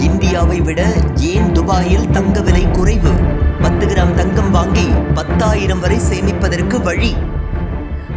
இந்தியாவை விட ஏன் துபாயில் தங்க விலை குறைவு? பத்து கிராம் தங்கம் வாங்கி பத்தாயிரம் வரை சேமிப்பதற்கு வழி?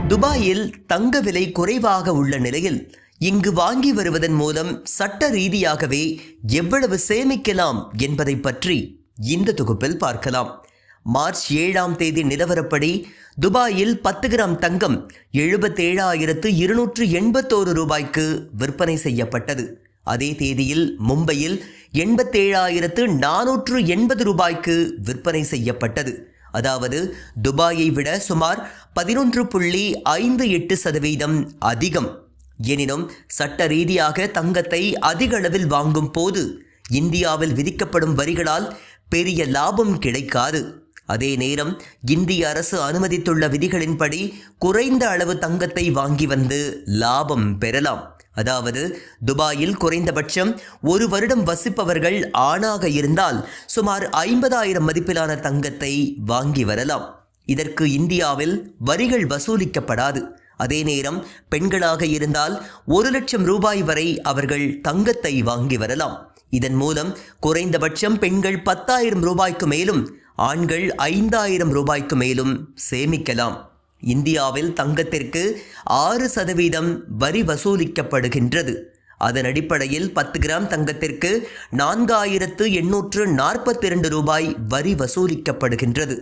துபாயில் தங்க விலை குறைவாக உள்ள நிலையில் இங்கு வாங்கி வருவதன் மூலம் சட்ட ரீதியாகவே எவ்வளவு சேமிக்கலாம் என்பதை பற்றி இந்த தொகுப்பில் பார்க்கலாம். மார்ச் ஏழாம் தேதி நிலவரப்படி துபாயில் பத்து கிராம் தங்கம் எழுபத்தேழாயிரத்து இருநூற்று எண்பத்தோரு ரூபாய்க்கு விற்பனை செய்யப்பட்டது. அதே தேதியில் மும்பையில் எண்பத்தேழாயிரத்து நானூற்று எண்பது ரூபாய்க்கு விற்பனை செய்யப்பட்டது. அதாவது துபாயை விட சுமார் பதினொன்று புள்ளி ஐந்து எட்டு சதவீதம் அதிகம். எனினும் சட்ட ரீதியாக தங்கத்தை அதிக அளவில் வாங்கும் போது இந்தியாவில் விதிக்கப்படும் வரிகளால் பெரிய லாபம் கிடைக்காது. அதே நேரம் இந்திய அரசு அனுமதித்துள்ள விதிகளின்படி குறைந்த அளவு தங்கத்தை வாங்கி வந்து லாபம் பெறலாம். அதாவது துபாயில் குறைந்தபட்சம் ஒரு வருடம் வசிப்பவர்கள் ஆணாக இருந்தால் சுமார் ஐம்பதாயிரம் மதிப்பிலான தங்கத்தை வாங்கி வரலாம். இதற்கு இந்தியாவில் வரிகள் வசூலிக்கப்படாது. அதே நேரம் பெண்களாக இருந்தால் ஒரு லட்சம் ரூபாய் வரை அவர்கள் தங்கத்தை வாங்கி வரலாம். இதன் மூலம் குறைந்தபட்சம் பெண்கள் பத்தாயிரம் ரூபாய்க்கு மேலும் ஆண்கள் ஐந்தாயிரம் ரூபாய்க்கு மேலும் சேமிக்கலாம். இந்தியாவில் தங்கத்திற்கு ஆறு சதவீதம் வரி வசூலிக்கப்படுகின்றது. அதன் அடிப்படையில் பத்து கிராம் தங்கத்திற்கு நான்காயிரத்து எண்ணூற்று நாற்பத்தி இரண்டு ரூபாய் வரி வசூலிக்கப்படுகின்றது.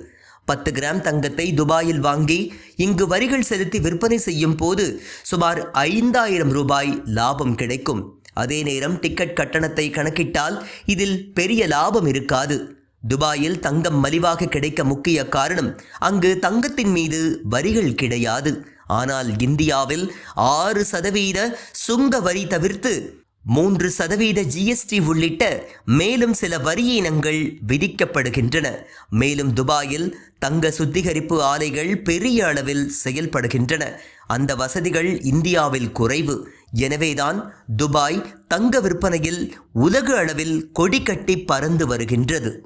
பத்து கிராம் தங்கத்தை துபாயில் வாங்கி இங்கு வரிகள் செலுத்தி விற்பனை செய்யும் போது சுமார் ஐந்தாயிரம் ரூபாய் லாபம் கிடைக்கும். அதே நேரம் டிக்கெட் கட்டணத்தை கணக்கிட்டால் இதில் பெரிய லாபம் இருக்காது. துபாயில் தங்கம் மலிவாக கிடைக்க முக்கிய காரணம் அங்கு தங்கத்தின் மீது வரிகள் கிடையாது. ஆனால் இந்தியாவில் ஆறு சதவீத சுங்க வரி தவிர்த்து மூன்று சதவீத ஜிஎஸ்டி உள்ளிட்ட மேலும் சில வரி இனங்கள் விதிக்கப்படுகின்றன. மேலும் துபாயில் தங்க சுத்திகரிப்பு ஆலைகள் பெரிய அளவில் செயல்படுகின்றன. அந்த வசதிகள் இந்தியாவில் குறைவு. எனவேதான் துபாய் தங்க விற்பனையில் உலக அளவில் கொடி கட்டி பறந்து வருகின்றது.